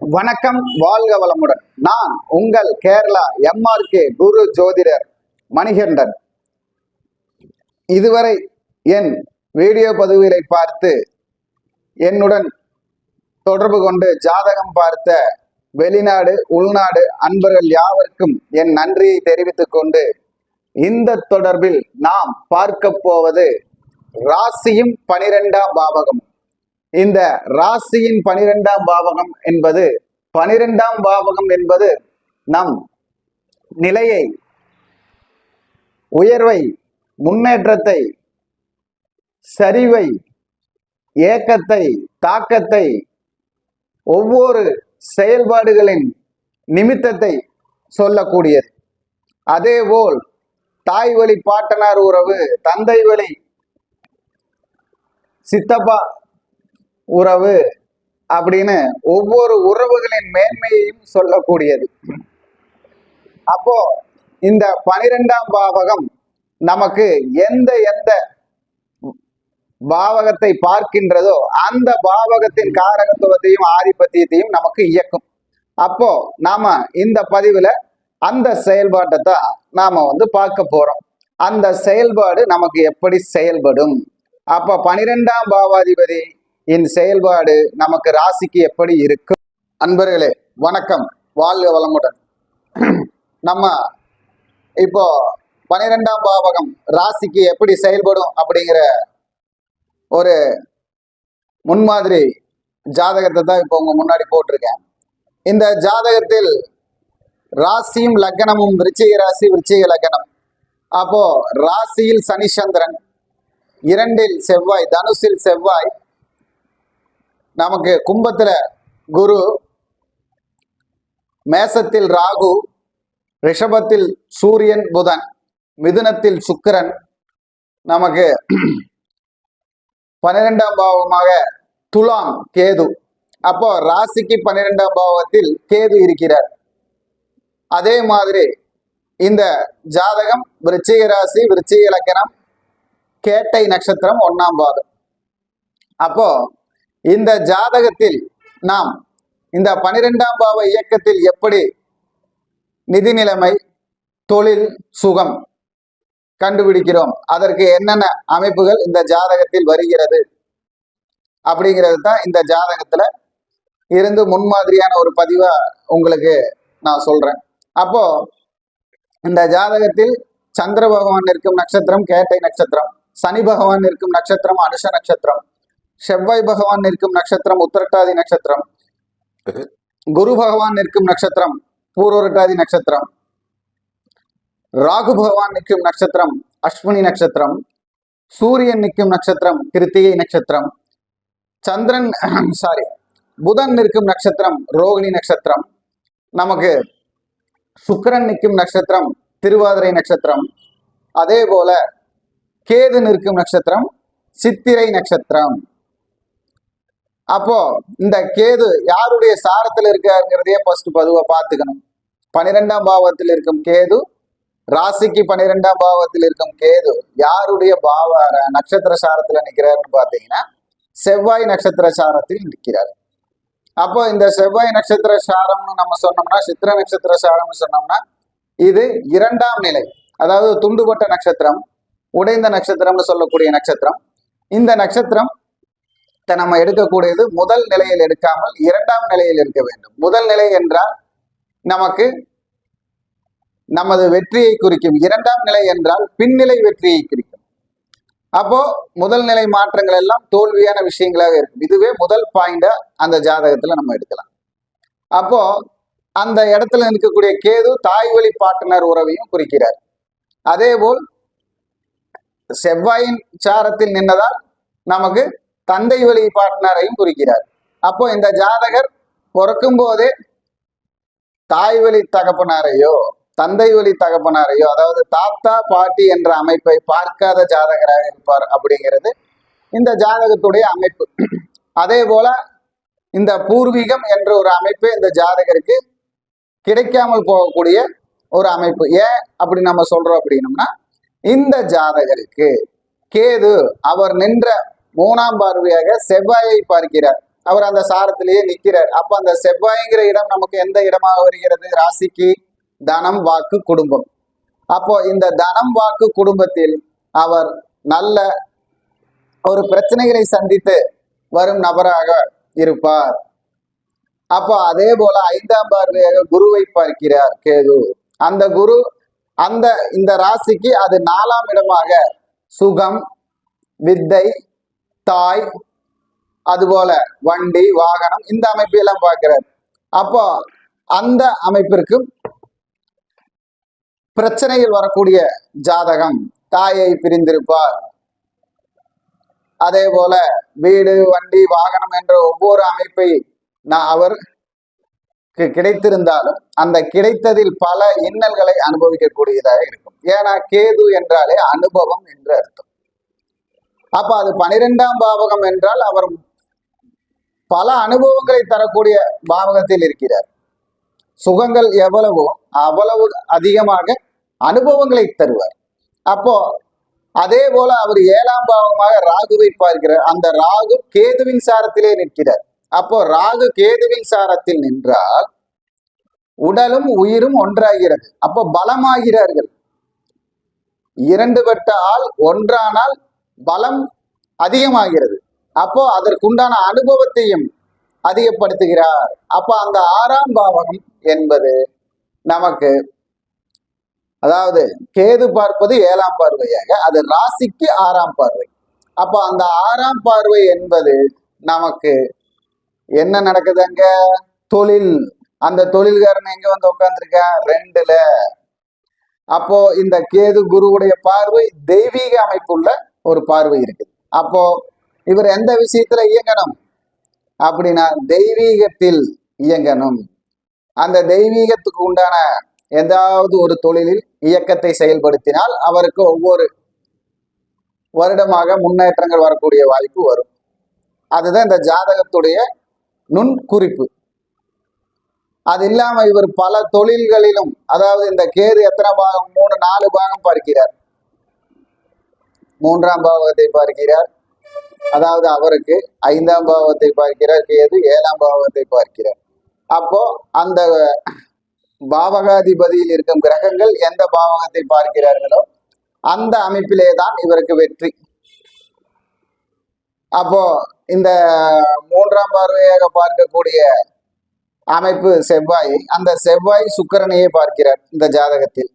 வணக்கம் வாழ்க வளமுடன். நான் உங்கள் கேரளா எம்ஆர்கே குரு ஜோதிடர் மணிகண்டன். இதுவரை என் வீடியோ பதிவுகளை பார்த்து என்னுடன் தொடர்பு கொண்டு ஜாதகம் பார்த்த வெளிநாடு உள்நாடு அன்பர்கள் யாவருக்கும் என் நன்றியை தெரிவித்துக் கொண்டு இந்த தொடர்பில் நாம் பார்க்க போவது ராசியும் பனிரெண்டாம் பாவகம். இந்த ராசியின் பனிரெண்டாம் பாவகம் என்பது பனிரெண்டாம் பாவகம் என்பது நம் நிலையை உயர்வை முன்னேற்றத்தை சரிவை ஏக்கத்தை தாக்கத்தை ஒவ்வொரு செயல்பாடுகளின் நிமித்தத்தை சொல்லக்கூடியது. அதேபோல் தாய் வழி பாட்டனார் உறவு தந்தை வழி சித்தப்பா உறவு அப்படின்னு ஒவ்வொரு உறவுகளின் மேன்மையையும் சொல்லக்கூடியது. அப்போ இந்த பனிரெண்டாம் பாவகம் நமக்கு எந்த எந்த பாவகத்தை பார்க்கின்றதோ அந்த பாவகத்தின் காரகத்துவத்தையும் ஆதிபத்தியத்தையும் நமக்கு இயக்கும். அப்போ நாம இந்த பதிவுல அந்த செயல்பாட்டை தான் நாம வந்து பார்க்க போறோம். அந்த செயல்பாடு நமக்கு எப்படி செயல்படும்? அப்ப பனிரெண்டாம் பாவாதிபதி இன் செயல்பாடு நமக்கு ராசிக்கு எப்படி இருக்கும் அன்பர்களே வணக்கம். வாழ்க வளமுடன். நம்ம இப்போ பனிரெண்டாம் பாவகம் ராசிக்கு எப்படி செயல்படும் அப்படிங்கிற ஒரு முன்மாதிரி ஜாதகத்தை தான் இப்போ உங்க முன்னாடி போட்டிருக்கேன். இந்த ஜாதகத்தில் ராசியும் லக்னமும் விருச்சிக ராசி விருச்சிக லக்னம். அப்போ ராசியில் சனிச்சந்திரன் இரண்டில் செவ்வாய் தனுசில் செவ்வாய் நமக்கு கும்பத்துல குரு மேசத்தில் ராகு ரிஷபத்தில் சூரியன் புதன் மிதுனத்தில் சுக்கிரன் நமக்கு பன்னிரெண்டாம் பாவமாக துலாம் கேது. அப்போ ராசிக்கு பன்னிரெண்டாம் பாவத்தில் கேது இருக்கிறார். அதே மாதிரி இந்த ஜாதகம் விருச்சிக ராசி விருச்சிக இலக்கணம் கேட்டை நட்சத்திரம் ஒன்னாம் பாதம். அப்போ இந்த ஜாதகத்தில் நாம் இந்த பனிரெண்டாம் பாவ இயக்கத்தில் எப்படி நிதி நிலைமை தொழில் சுகம் கண்டுபிடிக்கிறோம் அதற்கு என்னென்ன அமைப்புகள் இந்த ஜாதகத்தில் வருகிறது அப்படிங்கிறது தான் இந்த ஜாதகத்துல இருந்து முன்மாதிரியான ஒரு பதிவா உங்களுக்கு நான் சொல்றேன். அப்போ இந்த ஜாதகத்தில் சந்திர பகவான் இருக்கும் நட்சத்திரம் கேட்டை நட்சத்திரம் சனி பகவான் இருக்கும் நட்சத்திரம் அனுஷ நட்சத்திரம். செவ்வாய் பகவான் நிற்கும் நட்சத்திரம் உத்தரட்டாதி நட்சத்திரம். குரு பகவான் நிற்கும் நட்சத்திரம் பூர்வரட்டாதி நட்சத்திரம். ராகு பகவான் நிற்கும் நட்சத்திரம் அஸ்வினி நட்சத்திரம். சூரியன் நிற்கும் நட்சத்திரம் கிருத்திகை நட்சத்திரம். சந்திரன் சாரி புதன் நிற்கும் நட்சத்திரம் ரோகிணி நட்சத்திரம். நமக்கு சுக்கரன் நிற்கும் நட்சத்திரம் திருவாதிரை நட்சத்திரம். அதே போல கேது நிற்கும் நட்சத்திரம் சித்திரை நட்சத்திரம். அப்போ இந்த கேது யாருடைய சாரத்தில் இருக்காருங்கிறதையே ஃபர்ஸ்ட் பதுவை பார்த்துக்கணும். பனிரெண்டாம் பாவத்தில் இருக்கும் கேது ராசிக்கு பன்னிரெண்டாம் பாவத்தில் இருக்கும் கேது யாருடைய பாவ நட்சத்திர சாரத்துல நிற்கிறாருன்னு பார்த்தீங்கன்னா செவ்வாய் நட்சத்திர சாரத்தில் நிற்கிறார். அப்போ இந்த செவ்வாய் நட்சத்திர சாரம்னு நம்ம சொன்னோம்னா சித்திர நட்சத்திர சாரம்னு சொன்னோம்னா இது இரண்டாம் நிலை. அதாவது துண்டுபட்ட நட்சத்திரம் உடைந்த நட்சத்திரம்னு சொல்லக்கூடிய நட்சத்திரம். இந்த நட்சத்திரம் நம்ம எடுக்கக்கூடியது முதல் நிலையில் எடுக்காமல் இரண்டாம் நிலையில் எடுக்க வேண்டும். முதல் நிலை என்றால் நமக்கு நமது வெற்றியை குறிக்கும். இரண்டாம் நிலை என்றால் பின்னிலை வெற்றியை குறிக்கும். அப்போ முதல் நிலை மாற்றங்கள் எல்லாம் தோல்வியான விஷயங்களாக இருக்கும். இதுவே முதல் பாயிண்டா அந்த ஜாதகத்துல நம்ம எடுக்கலாம். அப்போ அந்த இடத்துல இருக்கக்கூடிய கேது தாய் வழி பாட்டனர் உறவையும் குறிக்கிறார். அதே போல் செவ்வாயின் சாரத்தில் நின்றதால் நமக்கு தந்தை வழி பாட்டனரையும் குறிக்கிறார். அப்போ இந்த ஜாதகர் பிறக்கும் போதே தாய் வழி தகப்பனாரையோ தந்தை வழி தகப்பனாரையோ அதாவது தாத்தா பாட்டி என்ற அமைப்பை பார்க்காத ஜாதகராக இருப்பார் அப்படிங்கிறது இந்த ஜாதகத்துடைய அமைப்பு. அதே போல இந்த பூர்வீகம் என்ற ஒரு அமைப்பு இந்த ஜாதகருக்கு கிடைக்காமல் போகக்கூடிய ஒரு அமைப்பு. ஏன் அப்படி நம்ம சொல்றோம் அப்படின்னம்னா இந்த ஜாதகருக்கு கேது அவர் நின்ற மூணாம் பார்வையாக செவ்வாயை பார்க்கிறார். அவர் அந்த சாரத்திலேயே நிற்கிறார். அப்ப அந்த செவ்வாய்ங்கிற இடம் நமக்கு எந்த இடமாக வருகிறது? ராசிக்கு தனம் வாக்கு குடும்பம். அப்போ இந்த தனம் வாக்கு குடும்பத்தில் அவர் நல்ல ஒரு பிரச்சனைகளை சந்தித்து வரும் நபராக இருப்பார். அப்போ அதே போல ஐந்தாம் பார்வையாக குருவை பார்க்கிறார் கேது. அந்த குரு அந்த இந்த ராசிக்கு அது நாலாம் இடமாக சுகம் வித்தை தாய் அதுபோல வண்டி வாகனம் இந்த அமைப்பை எல்லாம் பார்க்கிறார். அப்போ அந்த அமைப்பிற்கு பிரச்சனைகள் வரக்கூடிய ஜாதகம் தாயை பிரிந்திருப்பார். அதே போல வீடு வண்டி வாகனம் என்ற ஒவ்வொரு அமைப்பை நான் அவர் கிடைத்திருந்தாலும் அந்த கிடைத்ததில் பல இன்னல்களை அனுபவிக்கக்கூடியதாக இருக்கும். ஏன்னா கேது என்றாலே அனுபவம் என்று அர்த்தம். அப்ப அது பனிரெண்டாம் பாவகம் என்றால் அவர் பல அனுபவங்களை தரக்கூடிய பாவகத்தில் இருக்கிறார். சுகங்கள் எவ்வளவோ அவ்வளவு அதிகமாக அனுபவங்களை தருவார். அப்போ அதே போல அவர் ஏழாம் பாவமாக ராகுவை பார்க்கிறார். அந்த ராகு கேதுவின் சாரத்திலே நிற்கிறார். அப்போ ராகு கேதுவின் சாரத்தில் நின்றால் உடலும் உயிரும் ஒன்றாகிறது. அப்போ பலமாகிறார்கள். இரண்டு பட்ட ஆள் ஒன்றானால் பலம் அதிகமாகிறது. அப்போ அதற்குண்டான அனுபவத்தையும் அதிகப்படுத்துகிறார். அப்போ அந்த ஆறாம் பாவகம் என்பது நமக்கு அதாவது கேது பார்ப்பது ஏழாம் பார்வையாக அது ராசிக்கு ஆறாம் பார்வை. அப்போ அந்த ஆறாம் பார்வை என்பது நமக்கு என்ன நடக்குது அங்க? தொழில். அந்த தொழில்காரன் எங்க வந்து உட்காந்துருக்கா ரெண்டுல. அப்போ இந்த கேது குருவுடைய பார்வை தெய்வீக அமைப்புள்ள ஒரு பார்வை இருக்குது அப்போ இவர் எந்த விஷயத்துல இயங்கணும்? அப்படின்னா தெய்வீகத்தில் இயங்கணும். அந்த தெய்வீகத்துக்கு உண்டான ஏதாவது ஒரு தொழிலில் இயக்கத்தை செயல்படுத்தினால் அவருக்கு ஒவ்வொரு வருடமாக முன்னேற்றங்கள் வரக்கூடிய வாய்ப்பு வரும். அதுதான் இந்த ஜாதகத்துடைய நுண் குறிப்பு அது இல்லாம இவர் பல தொழில்களிலும் அதாவது இந்த கேது எத்தனை பாகம் மூணு நாலு பாகம் பார்க்கிறார் மூன்றாம் பாவத்தை பார்க்கிறார். அதாவது அவருக்கு ஐந்தாம் பாவத்தை பார்க்கிறார். கேது ஏழாம் பாவத்தை பார்க்கிறார். அப்போ அந்த பாவகாதிபதியில் இருக்கும் கிரகங்கள் எந்த பாவகத்தை பார்க்கிறார்களோ அந்த அமைப்பிலே தான் இவருக்கு வெற்றி. அப்போ இந்த மூன்றாம் பார்வையாக பார்க்கக்கூடிய அமைப்பு செவ்வாய் அந்த செவ்வாய் சுக்கரனையே பார்க்கிறார் இந்த ஜாதகத்தில்.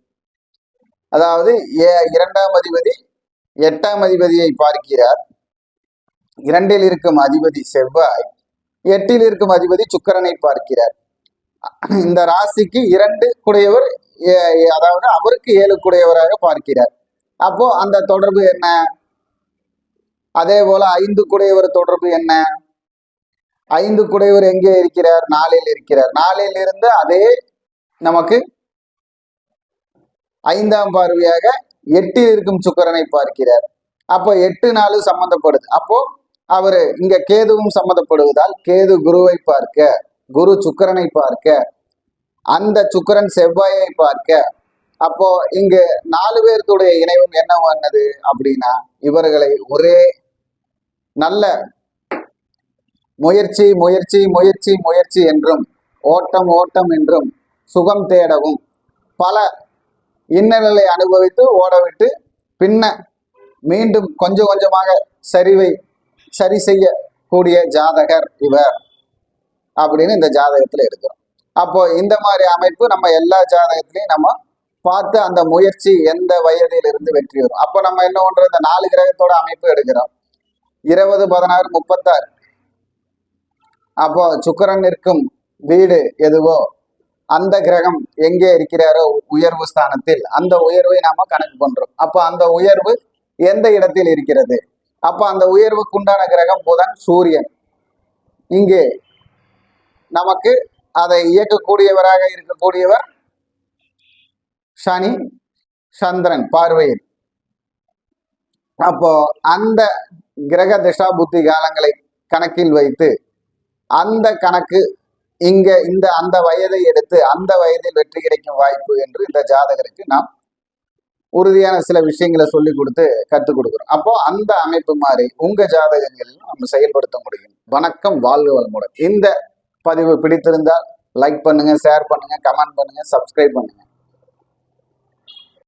அதாவது ஏ- இரண்டாம் அதிபதி எட்டாம் அதிபதியை பார்க்கிறார். இரண்டில் இருக்கும் அதிபதி செவ்வாய் எட்டில் இருக்கும் அதிபதி சுக்கிரனை பார்க்கிறார். இந்த ராசிக்கு இரண்டு குடையவர் ஏ- அதாவது அவருக்கு ஏழு குடையவராக பார்க்கிறார். அப்போ அந்த தொடர்பு என்ன? அதே போல ஐந்து குடையவர் தொடர்பு என்ன? ஐந்து குடையவர் எங்கே இருக்கிறார்? நாளில் இருக்கிறார். நாளில் இருந்து அதே நமக்கு ஐந்தாம் பார்வையாக எட்டில் இருக்கும் சுக்கரனை பார்க்கிறார். அப்போ எட்டு நாலு சம்பந்தப்படுது அப்போ அவரு இங்க கேதுவும் சம்மந்தப்படுவதால் கேது குருவை பார்க்க குரு சுக்கரனை பார்க்க அந்த சுக்கிரன் செவ்வாயை பார்க்க. அப்போ இங்கு நாலு பேர்த்துடைய இணைவும் என்ன வந்தது அப்படின்னா இவர்களை ஒரே நல்ல முயற்சி முயற்சி முயற்சி முயற்சி என்றும் ஓட்டம் ஓட்டம் என்றும் சுகம் தேடவும் பல இன்னநிலை அனுபவித்து ஓடவிட்டு பின்ன மீண்டும் கொஞ்சம் கொஞ்சமாக சரிவை சரி செய்யக்கூடிய ஜாதகர் இவர் அப்படின்னு இந்த ஜாதகத்துல இருக்கிறோம். அப்போ இந்த மாதிரி அமைப்பு நம்ம எல்லா ஜாதகத்திலையும் நம்ம பார்த்து அந்த முயற்சி எந்த வயதில் இருந்து வெற்றி வரும். அப்போ நம்ம என்ன பண்றோம்? இந்த நாலு கிரகத்தோட அமைப்பு எடுக்கிறோம். இருபது பதினாறு முப்பத்தாறு. அப்போ சுக்கரன் இருக்கும் வீடு எதுவோ அந்த கிரகம் எங்கே இருக்கிறாரோ உயர்வு ஸ்தானத்தில் அந்த உயர்வை நாம கணக்கு பண்றோம். அப்போ அந்த உயர்வு எந்த இடத்தில் இருக்கிறது? அப்ப அந்த உயர்வுக்குண்டான கிரகம் புதன் சூரியன். இங்கே நமக்கு அதை இயக்கக்கூடியவராக இருக்கக்கூடியவர் சனி சந்திரன் பார்வையில். அப்போ அந்த கிரக திசா புத்தி காலங்களை கணக்கில் வைத்து அந்த கணக்கு இங்க இந்த அந்த வயதை எடுத்து அந்த வயதில் வெற்றி கிடைக்கும் வாய்ப்பு என்று இந்த ஜாதகருக்கு நாம் உறுதியான சில விஷயங்களை சொல்லி கொடுத்து கற்றுக் கொடுக்குறோம். அப்போ அந்த அமைப்பு மாதிரி உங்க ஜாதகங்களிலும் நம்ம செயல்படுத்த முடியும். வணக்கம் வாழ்க வளமுடன். இந்த பதிவு பிடித்திருந்தால் லைக் பண்ணுங்க ஷேர் பண்ணுங்க கமெண்ட் பண்ணுங்க சப்ஸ்கிரைப் பண்ணுங்க.